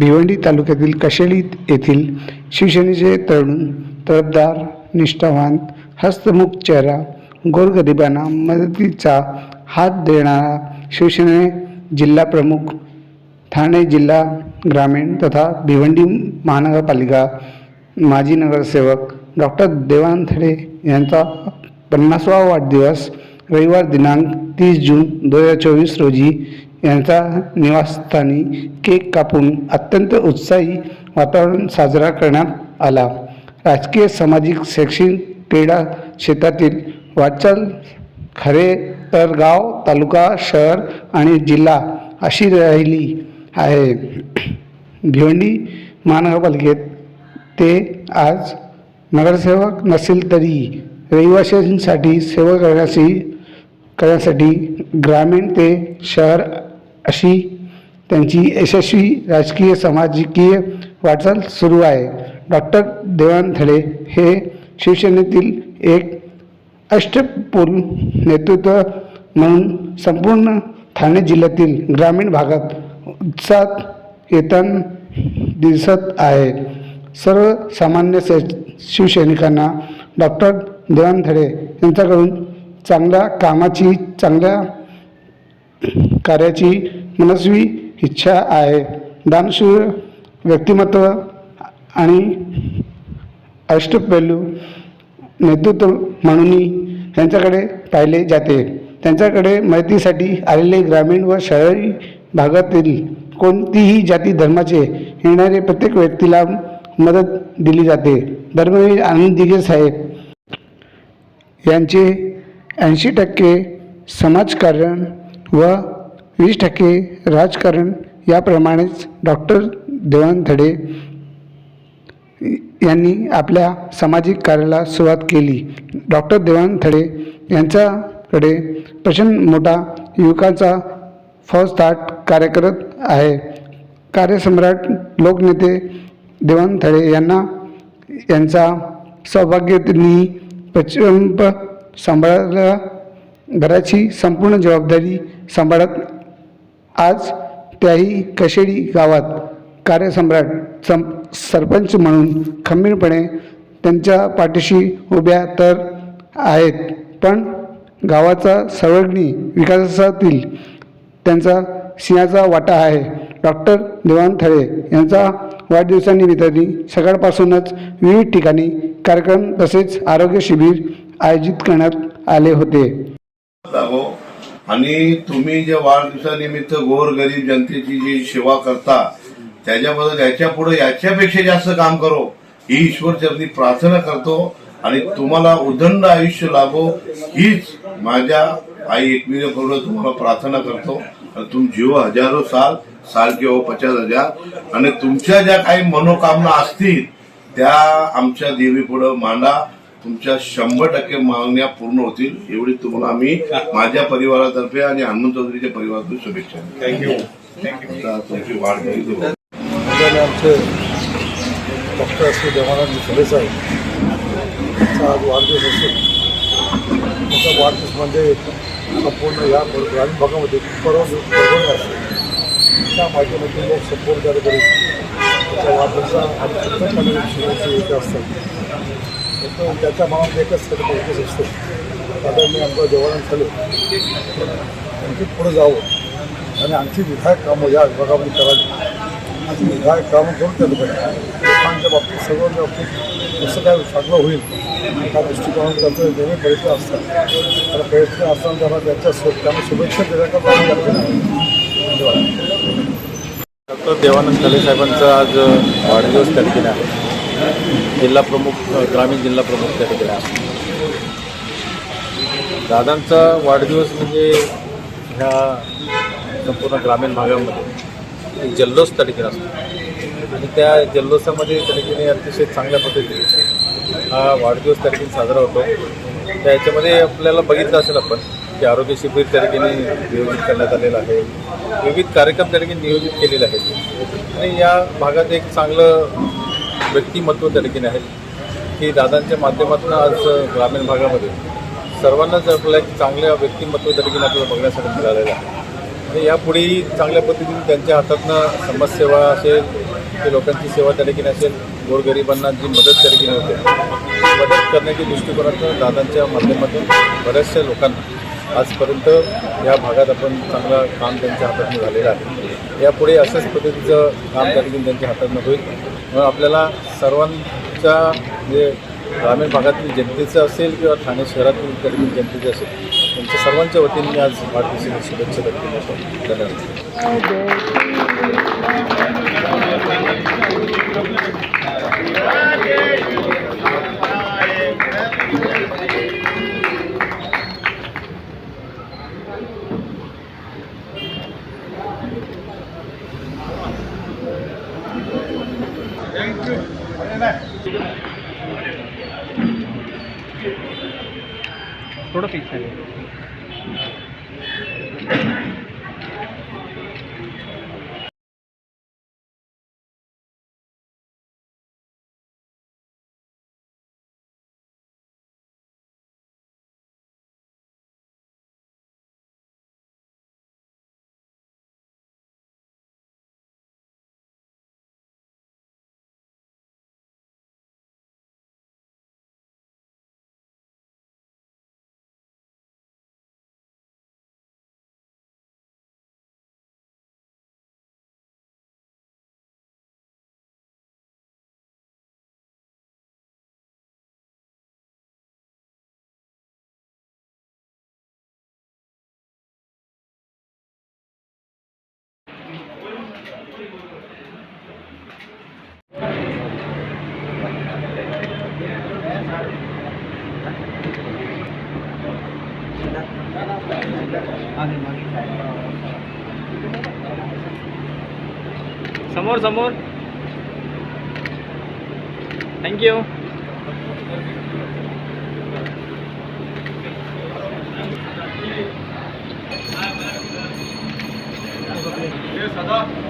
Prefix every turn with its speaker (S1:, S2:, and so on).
S1: भिवंडी तालुक्यातील कशेळी येथील शिवसेनेचे तरुण तरफदार निष्ठावान हस्तमुख चेहरा गोरगरिबांना मदतीचा हात देणारा शिवसेने जिल्हा प्रमुख ठाणे जिल्हा ग्रामीण तथा भिवंडी महानगरपालिका माजी नगरसेवक डॉक्टर देवानंद थडे यांचा पन्नासवा वाढदिवस रविवार दिनांक तीस जून दोन हजार चोवीस रोजी यांचा निवासस्थानी केक कापून अत्यंत उत्साही वातावरण साजरा करण्यात आला. राजकीय सामाजिक शैक्षणिक क्रीडा क्षेत्रातील वाटचाल खरे तर गाव तालुका शहर आणि जिल्हा अशी राहिली आहे. भिवंडी महानगरपालिकेत ते आज नगरसेवक नसेल तरी रहिवाशांसाठी सेवा करण्याची करण्यासाठी ग्रामीण ते शहर अशी त्यांची यशस्वी राजकीय सामाजिकीय वाटचाल सुरू आहे. डॉक्टर देवानथडे हे शिवसेनेतील एक अष्टपूर्ण नेतृत्व म्हणून संपूर्ण ठाणे जिल्ह्यातील ग्रामीण भागात उत्साहात येताना दिसत आहे. सर्वसामान्य स शिवसैनिकांना डॉक्टर देवानथडे यांच्याकडून चांगल्या कामाची चांगल्या कार्याची मनस्वी इच्छा आहे. दानशूर व्यक्तिमत्व आणि अष्टपैलू नेतृत्व म्हणूनही यांच्याकडे पाहिले जाते. त्यांच्याकडे मदतीसाठी आलेले ग्रामीण व शहरी भागातील कोणतीही जाती धर्माचे येणारे प्रत्येक व्यक्तीला मदत दिली जाते. धर्मवीर आनंद दिघे साहेब यांचे ऐंशी टक्के समाजकारण व वीस टक्के राजकारण याप्रमाणेच डॉक्टर देवानंद थडे यांनी आपल्या सामाजिक कार्याला सुरुवात केली. डॉक्टर देवानंद थडे यांच्याकडे प्रचंड मोठा युवकांचा फौजदाट कार्य करत आहे. कार्यसम्राट लोकनेते देवानंद यांना यांचा सौभाग्यतेनी प्रचंड सांभाळायला घराची संपूर्ण जबाबदारी सांभाळत आज त्याही कशेडी गावात कार्यसम्राट सं सरपंच म्हणून खंबीरपणे त्यांच्या पाठीशी उभ्या तर आहेत. पण गावाचा सर्वांगीण विकासातील त्यांचा सिंहाचा वाटा आहे. डॉक्टर देवान थळे यांचा वाढदिवसानिमित्ताने सकाळपासूनच विविध ठिकाणी कार्यक्रम तसेच आरोग्य शिबिर आयोजित करण्यात आले होते.
S2: आणि तुम्ही जे वाढदिवसानिमित्त गोरगरीब जनतेची जी सेवा करता त्याच्याबद्दल याच्यापुढे याच्यापेक्षा जास्त काम करो. ही ईश्वर चरणी प्रार्थना करतो आणि तुम्हाला उदंड आयुष्य लाभो हीच माझ्या आई एकविरा करून तुम्हाला प्रार्थना करतो. आणि तुम जीव हजारो साल साल किंवा हो पचास हजार. आणि तुमच्या ज्या काही मनोकामना असतील त्या आमच्या देवी पुढे मांडा. तुमच्या शंभर टक्के मागण्या पूर्ण होतील एवढी तुम्हाला आम्ही माझ्या परिवारातर्फे आणि हनुमंत चौधरीच्या परिवारातून शुभेच्छा थँक्यू आता तुमची वाढ केली
S3: आणि आमचे डॉक्टर श्री देवानंद फुले साहेब. यांचा आज वाढदिवस असेल. त्याचा वाढदिवस म्हणजे संपूर्ण या ग्रामीण भागामध्ये त्या माध्यमातून लोक सपोर्ट त्याच्या वाढदिवसा शुभेच्छा असतात त्याच्या मनात एकच सगळं असतो आता मी आमचं देवानंद फुले आणखी पुढे जावं. आणि आणखी विधायक कामं या विभागामध्ये करावी. आणि विधायक कामं करून त्या लोकांच्या बाबतीत सर्वांच्या बाबतीत कसं काय चांगलं होईल त्या दृष्टिकोनात त्यांचे वेगळे प्रयत्न असतात तर प्रयत्न असताना त्यांना त्यांच्या शु त्यांना शुभेच्छा देण्याकरता धन्यवाद.
S4: डॉक्टर देवानंद खले साहेबांचा आज वाढदिवस त्या ठिकाणी आहे. जिल्हा प्रमुख ग्रामीण जिल्हा प्रमुख त्या ठिकाणी आहे. दादांचा वाढदिवस म्हणजे ह्या संपूर्ण ग्रामीण भागामध्ये एक जल्लोष त्या ठिकाणी असतो. आणि त्या जल्लोषामध्ये त्या ठिकाणी अतिशय चांगल्या पद्धतीने हा वाढदिवस त्या ठिकाणी साजरा होतो. त्या ह्याच्यामध्ये आपल्याला बघितलं असेल आपण की आरोग्य शिबिर त्या ठिकाणी नियोजित करण्यात आलेलं आहे. विविध कार्यक्रम त्या ठिकाणी नियोजित केलेले आहेत. आणि या भागात एक चांगलं व्यक्तिमत्व त्या ठिकाणी आहेत की दादांच्या माध्यमातून आज ग्रामीण भागामध्ये सर्वांनाच आपल्याला एक चांगल्या व्यक्तिमत्व त्या ठिकाणी आपल्याला बघण्यासाठी मिळालेलं आहे. आणि यापुढेही चांगल्या पद्धतीने त्यांच्या हातातनं समाजसेवा असेल की लोकांची सेवा त्या ठिकाणी असेल गोरगरिबांना जी मदत त्या ठिकाणी होते मदत करण्याच्या दृष्टिकोनातून दादांच्या माध्यमातून बऱ्याचशा लोकांना आजपर्यंत या भागात आपण चांगलं काम त्यांच्या हातातून झालेलं आहे. यापुढे अशाच पद्धतीचं काम त्या ठिकाणी त्यांच्या हातातनं होईल. आपल्याला सर्वांच्या म्हणजे ग्रामीण भागातील जनतेचं असेल किंवा ठाणे शहरातील त्या जनतेचे जनतेचं असेल त्यांच्या सर्वांच्या वतीने मी आज वाढदिवसाची शुभेच्छा व्यक्त करतो. धन्यवाद.
S5: थोडं पीछे समोर समोर थँक्यू सदा